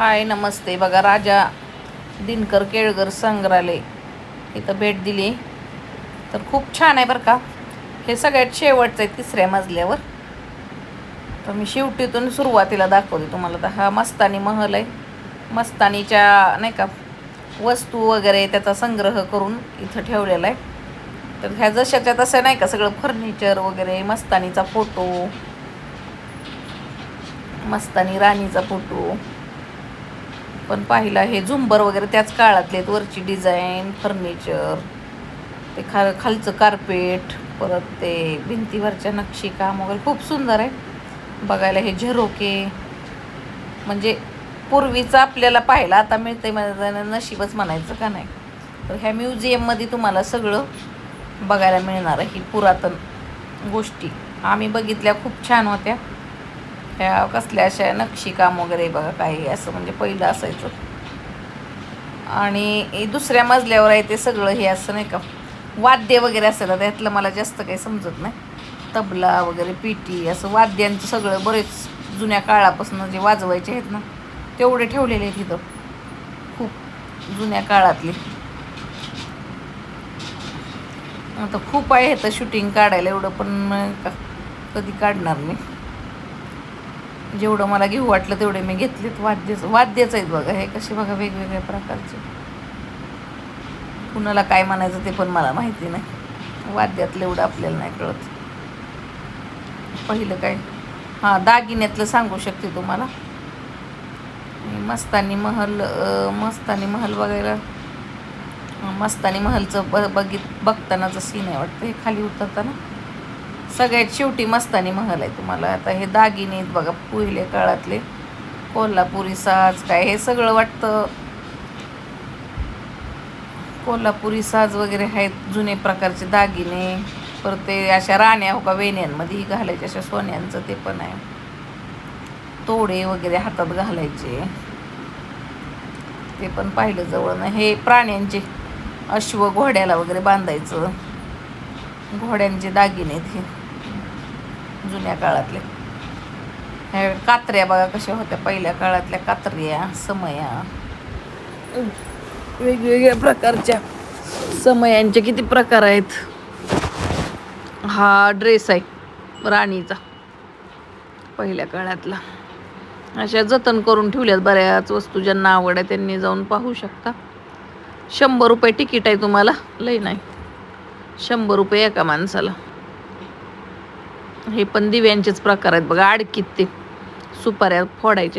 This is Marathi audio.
हाय नमस्ते. बघा राजा दिनकर केळकर संग्रहालय. इथं भेट दिली. तर खूप छान आहे बरं का. हे सगळ्यात शेवटचं आहे तिसऱ्या मजल्यावर. तर मी शेवटीतून सुरुवातीला दाखवते तुम्हाला. तर हा मस्तानी महल आहे. मस्तानीच्या नाही का वस्तू वगैरे त्याचा संग्रह करून इथं ठेवलेला आहे. तर ह्या जशाच्या तसं नाही का सगळं फर्निचर वगैरे मस्तानीचा फोटो मस्तानी राणीचा फोटो. पण पाहिला हे झुंबर वगैरे त्याच काळातले आहेत. वरची डिझाईन फर्निचर ते खा खालचं कार्पेट परत ते भिंतीवरच्या नक्षीकाम वगैरे खूप सुंदर आहे. बघायला हे झरोके. म्हणजे पूर्वीचं आपल्याला पाहायला आता मिळते माझं नशीबच म्हणायचं का नाही. तर ह्या म्युझियममध्ये तुम्हाला सगळं बघायला मिळणार आहे ही पुरातन गोष्टी. आम्ही बघितल्या खूप छान होत्या. ह्या कसल्या अशा नक्षीकाम वगैरे बघा काही असं म्हणजे पहिलं असायचं. आणि दुसऱ्या मजल्यावर आहे ते सगळं हे असं नाही का वाद्य वगैरे असायला त्यातलं मला जास्त काही समजत नाही. तबला वगैरे पिटी असं वाद्यांचं सगळं बरेच जुन्या काळापासून जे वाजवायचे आहेत ना तेवढे ठेवलेले आहेत तिथं खूप जुन्या काळातले. आता खूप आहे तर शूटिंग काढायला एवढं पण का कधी काढणार मी. जेवढं मला घेऊ वाटलं तेवढे मी घेतलेत वाद्यच वाद्यच आहेत बघा हे कसे बघा वेगवेगळ्या प्रकारचे. कुणाला काय म्हणायचं ते पण मला माहिती नाही. वाद्यातलं एवढं आपल्याला नाही कळत. पहिलं काय? हां दागिन्यातलं सांगू शकते तुम्हाला. मस्तानी महल मस्तानी महल बघायला. मस्तानी महलचं ब बघित बघतानाचं सीन आहे वाटतं. हे खाली उतरताना. सगळ्यात शेवटी मस्तानी महल आहे तुम्हाला. आता हे दागिने आहेत बघा पहिल्या काळातले. कोल्हापुरी साज काय हे सगळं वाटतं. कोल्हापुरी साज वगैरे आहेत जुने प्रकारचे दागिने. परत ते अशा राण्या हो का वेण्यांमध्ये घालायचे अशा सोन्यांचं ते पण आहे. तोडे वगैरे हातात घालायचे. ते पण पाहिलं जवळ. हे प्राण्यांचे अश्व घोड्याला वगैरे बांधायचं. घोड्यांचे दागिने आहेत हे. जुन्या काळातले. ह्या कात्र्या बघा कशा होत्या पहिल्या काळातल्या कात्र्या समया. वेगवेगळ्या प्रकारच्या समयांचे किती प्रकार आहेत. हा ड्रेस आहे राणीचा. पहिल्या काळातला. अशा जतन करून ठेवल्यात बऱ्याच वस्तू ज्यांना आवड आहे त्यांनी जाऊन पाहू शकता. शंभर रुपये तिकीट आहे तुम्हाला लई नाही. शंभर रुपये एका माणसाला. हे पण दिव्यांचेच प्रकार आहेत. बघा आड कित्येक सुपाऱ्या फोडायचे